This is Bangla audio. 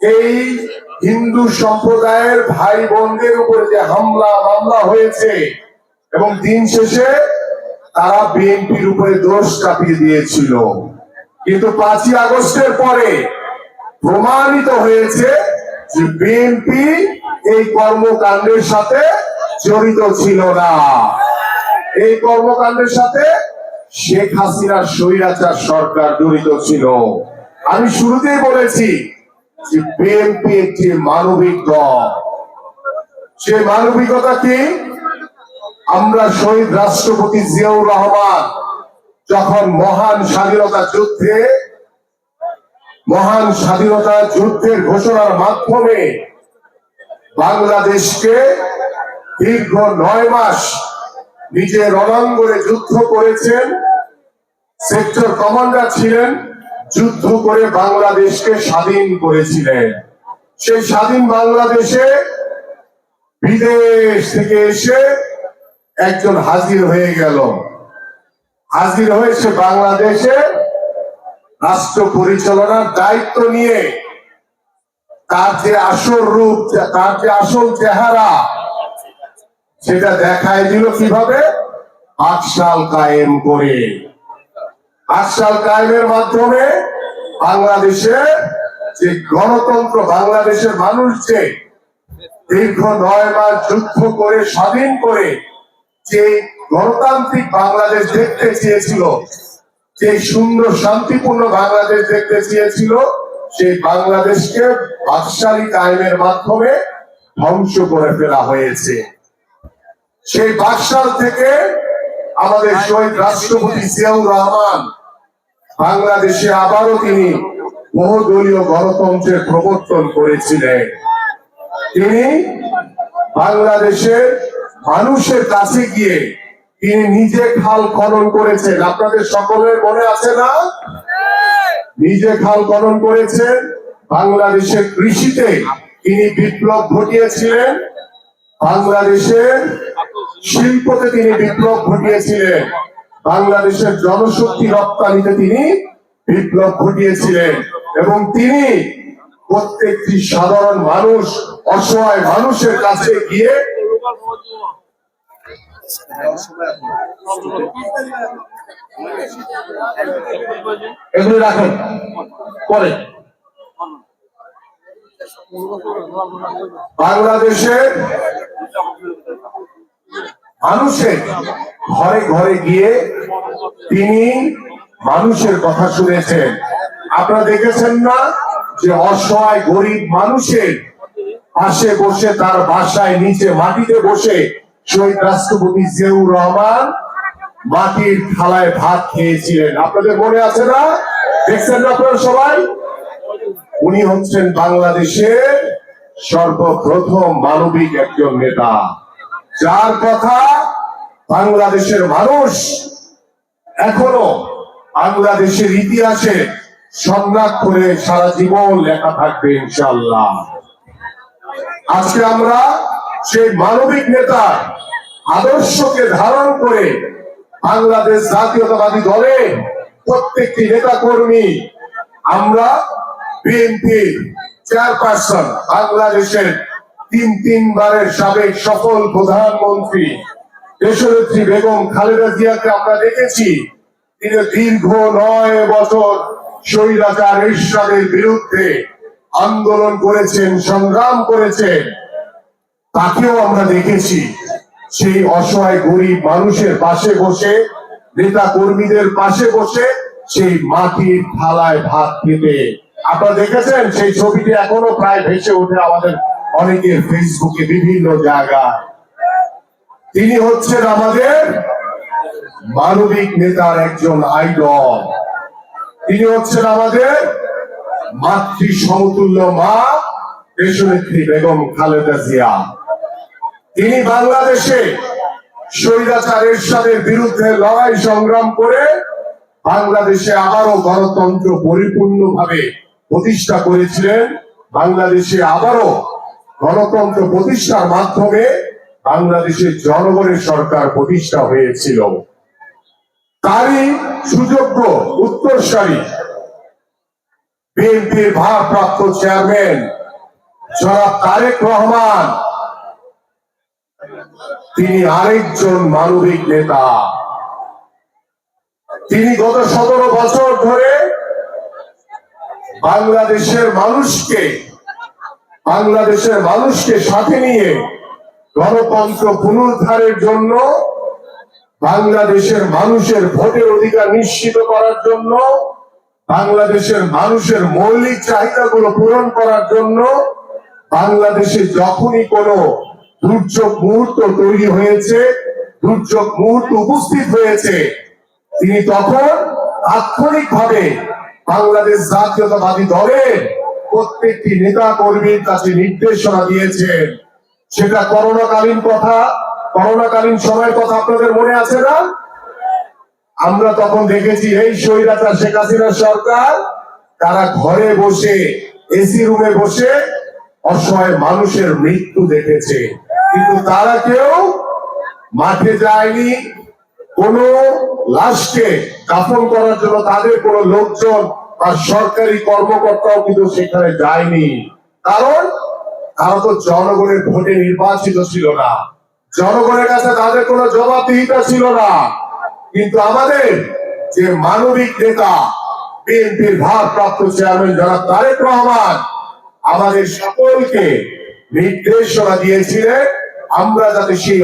এই হিন্দু সম্প্রদায়ের ভাই বোনদের উপরে যে হামলা, মামলা হয়েছে এবং দিন শেষে তারা বিএনপির উপরে দোষ চাপিয়ে দিয়েছিল। কিন্তু পাঁচই আগস্টের পরে প্রমাণিত হয়েছে যে বিএনপি এই কর্মকাণ্ডের সাথে জড়িত ছিল না। এই কর্মকাণ্ডের সাথে শেখ হাসিনার স্বৈরাচার সরকার জড়িত ছিল। আমি শুরুতেই বলেছি যে বিএনপি একটি মানবিক দল। সে মানবিকতা কি? আমরা শহীদ রাষ্ট্রপতি জিয়াউর রহমান যখন মহান স্বাধীনতা যুদ্ধে, মহান স্বাধীনতা যুদ্ধের ঘোষণার মাধ্যমে বাংলাদেশকে দীর্ঘ নয় মাস নিজের রণাঙ্গনে যুদ্ধ করেছেন, সেক্টর কমান্ডার ছিলেন যুদ্ধ করে বাংলাদেশকে স্বাধীন করেছিলেন। সেই স্বাধীন বাংলাদেশে বিদেশ থেকে এসে একজন হাজির হয়ে গেল। হাজির হয়েছে বাংলাদেশে রাষ্ট্র পরিচালনার দায়িত্ব নিয়ে তার যে আসল রূপ, তার যে আসল চেহারা, সেটা দেখায় দিল কীভাবে? আকশাল কায়েম করে। আকশাল কায়েমের মাধ্যমে বাংলাদেশে যে গণতন্ত্র, বাংলাদেশের মানুষ যে দীর্ঘ নয় মাস যুদ্ধ করে, স্বাধীন করে যে গণতান্ত্রিক বাংলাদেশ দেখতে চেয়েছিল, যে সুন্দর, শান্তিপূর্ণ বাংলাদেশ দেখতে চেয়েছিল, সেই বাংলাদেশকে বাকশালী কায়েমের মাধ্যমে ধ্বংস করে ফেলা হয়েছে। সেই বাকশাল থেকে আমাদের শহীদ রাষ্ট্রপতি জিয়াউর রহমান বাংলাদেশে আবারও তিনি বহুদলীয় গণতন্ত্রের প্রবর্তন করেছিলেন। তিনি বাংলাদেশের মানুষের কাছে গিয়ে তিনি নিজে খাল খনন করেছেন। আপনাদের সকলের মনে আছে না? নিজে খাল খনন করেছেন। বাংলাদেশের কৃষিতে তিনি বিপ্লব ঘটিয়েছিলেন। বাংলাদেশের শিল্পতে তিনি বিপ্লব ঘটিয়েছিলেন। বাংলাদেশের জনশক্তি রপ্তানিতে তিনি বিপ্লব ঘটিয়েছিলেন এবং তিনি প্রত্যেকটি সাধারণ মানুষ, অসহায় মানুষের কাছে গিয়ে এগুলো রাখেন। পরে। বাংলাদেশের মানুষের ঘরে ঘরে গিয়ে তিনি মানুষের কথা শুনেছেন। আপনারা দেখেছেন না যে অসহায় গরিব মানুষের পাশে বসে তার বাসায় নিচে মাটিতে বসে শহীদ রাষ্ট্রপতি জিয়াউর রহমান মাটির থালায় ভাত খেয়েছিলেন। আপনাদের মনে আছে না? দেখছেন না আপনারা সবাই? উনি হচ্ছেন বাংলাদেশের সর্বপ্রথম মানবিক একজন নেতা। যার কথা বাংলাদেশের মানুষ এখনও বাংলাদেশের ইতিহাসে সম্রাট করে সারা জীবন লেখা থাকবে ইনশাল্লাহ আজকে আমরা সেই মানবিক নেতার আদর্শকে ধারণ করে বাংলাদেশ জাতীয়তাবাদী দলে প্রত্যেকটি নেতা কর্মী আমরা বিএনপি চেয়ারপারসন, বাংলাদেশের তিন তিনবারের সাবেক সফল প্রধানমন্ত্রী দেশনেত্রী বেগম খালেদা জিয়াকে আমরা দেখেছি। তিনি দীর্ঘ নয় বছর স্বৈরাচার এরশাদের বিরুদ্ধে আন্দোলন করেছেন, সংগ্রাম করেছেন। তাকেও আমরা দেখেছি। সেই অসহায় গরিব মানুষের পাশে বসে, নেতা কর্মীদের পাশে বসে সেই মাটির থালায় ভাত খেতে। আপনারা দেখেছেন, সেই ছবিটি এখনও প্রায় ভেসে ওঠে আমাদের অনেকের ফেসবুকে বিভিন্ন জায়গায়। তিনি হচ্ছেন আমাদের মানবিক নেতার একজন আইডল। তিনি হচ্ছেন আমাদের মাতৃ সমতুল্য মা দেশনেত্রী বেগম খালেদা জিয়া। তিনি বাংলাদেশে স্বৈরাচার এরশাদের বিরুদ্ধে লড়াই সংগ্রাম করে বাংলাদেশে আবারও গণতন্ত্র পরিপূর্ণভাবে প্রতিষ্ঠা করেছিলেন। বাংলাদেশে আবারও গণতন্ত্র প্রতিষ্ঠার মাধ্যমে বাংলাদেশের জনগণের সরকার প্রতিষ্ঠা হয়েছিল। তারই সুযোগ্য উত্তরসারী বিএনপির ভারপ্রাপ্ত চেয়ারম্যান জনাব তারেক রহমান, তিনি আরেকজন মানবিক নেতা। তিনি গত সতেরো বছর ধরে বাংলাদেশের মানুষকে বাংলাদেশের মানুষকে সাথে নিয়ে গণতন্ত্র পুনরুদ্ধারের জন্য, বাংলাদেশের মানুষের ভোটের অধিকার নিশ্চিত করার জন্য, বাংলাদেশের মানুষের মৌলিক চাহিদাগুলো পূরণ করার জন্য, বাংলাদেশে যখনই কোনো দুর্যোগ মুহূর্ত তৈরি হয়েছে, দুর্যোগ মুহূর্ত উপস্থিত হয়েছে, তিনি তখন তাৎক্ষণিকভাবে বাংলাদেশ জাতীয়তাবাদী দলের প্রত্যেকটি নেতা কর্মীর কাছে নির্দেশনা দিয়েছেন। সেটা করোনাকালীন কথা, করোনাকালীন সময়ের কথা আপনাদের মনে আছে না? আমরা তখন দেখেছি এই স্বৈরাচার শেখ হাসিনা সরকার, তারা ঘরে বসে এসি রুমে বসে অসহায় মানুষের মৃত্যু দেখেছে। কিন্তু তারা কেউ মাঠে যায়নি, কোন লাশকে দাফন করার জন্য তাদের কোনো লোকজন বা সরকারি কর্মকর্তাও কিন্তু সেখানে যায়নি। কারণ তারা তো জনগণের ভোটে নির্বাচিত ছিল না। জনগণের কাছে তাদের কোনো জবাবদিহিতা ছিল না। কিন্তু আমাদের যে মানবিক নেতা, বিএনপির ভারপ্রাপ্ত চেয়ারম্যান জনাব তারেক রহমান, আমাদের সকলকে নির্দেশনা দিয়েছিলেন, আমরা যাতে সেই